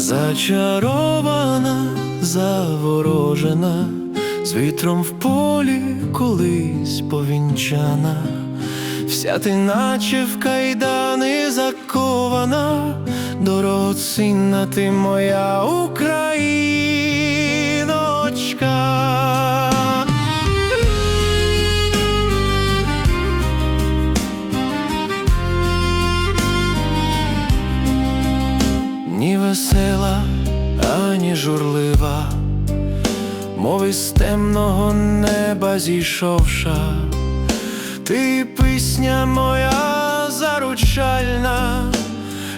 Зачарована, заворожена, з вітром в полі колись повінчана, вся ти наче в кайдани закована, дорогоцінна ти моя Україночка. Весела, ані журлива, мов із темного неба зійшовша, ти пісня моя заручальна,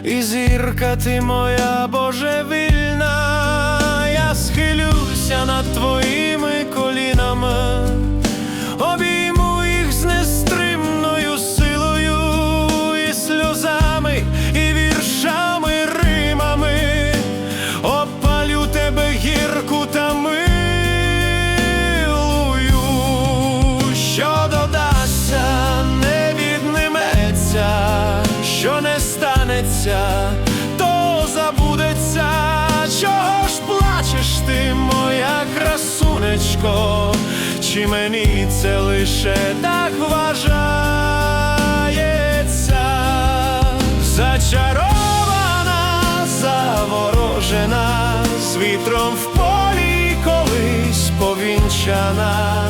і зірка ти моя божевільна, станеться, то забудеться, чого ж плачеш ти, моя красунечко, чи мені це лише так вважається, зачарована, заворожена, з вітром в полі колись повінчана.